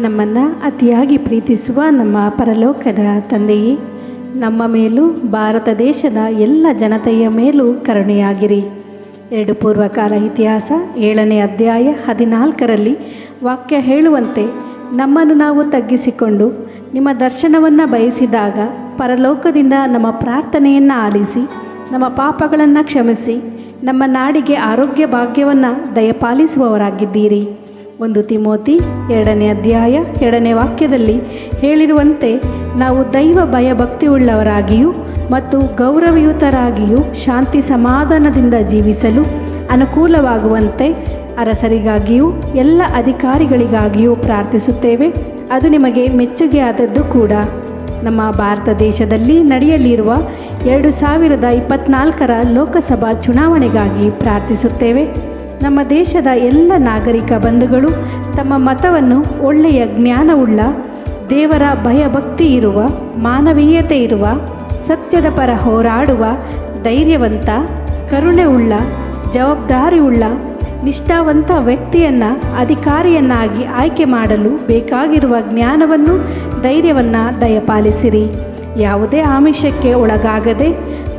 ನಮ್ಮನ್ನು ಅತಿಯಾಗಿ ಪ್ರೀತಿಸುವ ನಮ್ಮ ಪರಲೋಕದ ತಂದೆಯೇ, ನಮ್ಮ ಮೇಲೂ ಭಾರತ ದೇಶದ ಎಲ್ಲ ಜನತೆಯ ಮೇಲೂ ಕರುಣೆಯಾಗಿರಿ. ಎರಡು ಪೂರ್ವಕಾಲ ಇತಿಹಾಸ ಏಳನೇ ಅಧ್ಯಾಯ ಹದಿನಾಲ್ಕರಲ್ಲಿ ವಾಕ್ಯ ಹೇಳುವಂತೆ, ನಮ್ಮನ್ನು ನಾವು ತಗ್ಗಿಸಿಕೊಂಡು ನಿಮ್ಮ ದರ್ಶನವನ್ನು ಬಯಸಿದಾಗ ಪರಲೋಕದಿಂದ ನಮ್ಮ ಪ್ರಾರ್ಥನೆಯನ್ನು ಆಲಿಸಿ, ನಮ್ಮ ಪಾಪಗಳನ್ನು ಕ್ಷಮಿಸಿ, ನಮ್ಮ ನಾಡಿಗೆ ಆರೋಗ್ಯ ಭಾಗ್ಯವನ್ನು ದಯಪಾಲಿಸುವವರಾಗಿದ್ದೀರಿ. ಒಂದು ತಿಮೋತಿ ಎರಡನೇ ಅಧ್ಯಾಯ ಎರಡನೇ ವಾಕ್ಯದಲ್ಲಿ ಹೇಳಿರುವಂತೆ, ನಾವು ದೈವ ಭಯಭಕ್ತಿಯುಳ್ಳವರಾಗಿಯೂ ಮತ್ತು ಗೌರವಯುತರಾಗಿಯೂ ಶಾಂತಿ ಸಮಾಧಾನದಿಂದ ಜೀವಿಸಲು ಅನುಕೂಲವಾಗುವಂತೆ ಅರಸರಿಗಾಗಿಯೂ ಎಲ್ಲ ಅಧಿಕಾರಿಗಳಿಗಾಗಿಯೂ ಪ್ರಾರ್ಥಿಸುತ್ತೇವೆ. ಅದು ನಿಮಗೆ ಮೆಚ್ಚುಗೆ ಆದದ್ದು ಕೂಡ. ನಮ್ಮ ಭಾರತ ದೇಶದಲ್ಲಿ ನಡೆಯಲಿರುವ ಎರಡು ಸಾವಿರದ ಇಪ್ಪತ್ತ್ನಾಲ್ಕರ ಲೋಕಸಭಾ ಚುನಾವಣೆಗಾಗಿ ಪ್ರಾರ್ಥಿಸುತ್ತೇವೆ. ನಮ್ಮ ದೇಶದ ಎಲ್ಲ ನಾಗರಿಕ ಬಂಧುಗಳು ತಮ್ಮ ಮತವನ್ನು ಒಳ್ಳೆಯ ಜ್ಞಾನವುಳ್ಳ, ದೇವರ ಭಯಭಕ್ತಿ ಇರುವ, ಮಾನವೀಯತೆ ಇರುವ, ಸತ್ಯದ ಪರ ಹೋರಾಡುವ, ಧೈರ್ಯವಂತ ಕರುಣೆ ಉಳ್ಳ ಜವಾಬ್ದಾರಿ ಉಳ್ಳ ನಿಷ್ಠಾವಂತ ವ್ಯಕ್ತಿಯನ್ನು ಅಧಿಕಾರಿಯನ್ನಾಗಿ ಆಯ್ಕೆ ಮಾಡಲು ಬೇಕಾಗಿರುವ ಜ್ಞಾನವನ್ನು, ಧೈರ್ಯವನ್ನು ದಯಪಾಲಿಸಿರಿ. ಯಾವುದೇ ಆಮಿಷಕ್ಕೆ ಒಳಗಾಗದೆ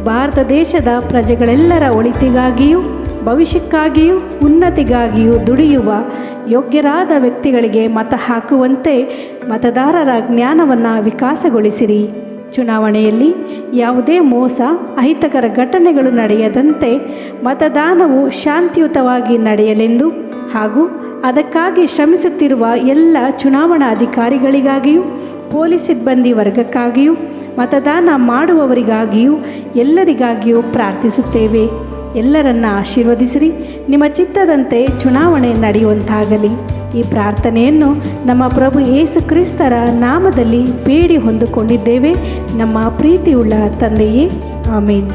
ಭಾರತ ದೇಶದ ಪ್ರಜೆಗಳೆಲ್ಲರ ಒಳಿತಿಗಾಗಿಯೂ ಭವಿಷ್ಯಕ್ಕಾಗಿಯೂ ಉನ್ನತಿಗಾಗಿಯೂ ದುಡಿಯುವ ಯೋಗ್ಯರಾದ ವ್ಯಕ್ತಿಗಳಿಗೆ ಮತ ಹಾಕುವಂತೆ ಮತದಾರರ ಜ್ಞಾನವನ್ನು ವಿಕಾಸಗೊಳಿಸಿರಿ. ಚುನಾವಣೆಯಲ್ಲಿ ಯಾವುದೇ ಮೋಸ, ಅಹಿತಕರ ಘಟನೆಗಳು ನಡೆಯದಂತೆ ಮತದಾನವು ಶಾಂತಿಯುತವಾಗಿ ನಡೆಯಲೆಂದು ಹಾಗೂ ಅದಕ್ಕಾಗಿ ಶ್ರಮಿಸುತ್ತಿರುವ ಎಲ್ಲ ಚುನಾವಣಾ ಅಧಿಕಾರಿಗಳಿಗಾಗಿಯೂ ಪೊಲೀಸ್ ಸಿಬ್ಬಂದಿ ವರ್ಗಕ್ಕಾಗಿಯೂ, ಮತದಾನ ಮಾಡುವವರಿಗಾಗಿಯೂ ಎಲ್ಲರಿಗಾಗಿಯೂ ಪ್ರಾರ್ಥಿಸುತ್ತೇವೆ. ಎಲ್ಲರನ್ನ ಆಶೀರ್ವದಿಸಿರಿ. ನಿಮ್ಮ ಚಿತ್ತದಂತೆ ಚುನಾವಣೆ ನಡೆಯುವಂತಾಗಲಿ. ಈ ಪ್ರಾರ್ಥನೆಯನ್ನು ನಮ್ಮ ಪ್ರಭು ಯೇಸು ಕ್ರಿಸ್ತರ ನಾಮದಲ್ಲಿ ಬೇಡಿ ಹೊಂದಿಕೊಂಡಿದ್ದೇವೆ ನಮ್ಮ ಪ್ರೀತಿಯುಳ್ಳ ತಂದೆಯೇ. ಆಮೇನ್.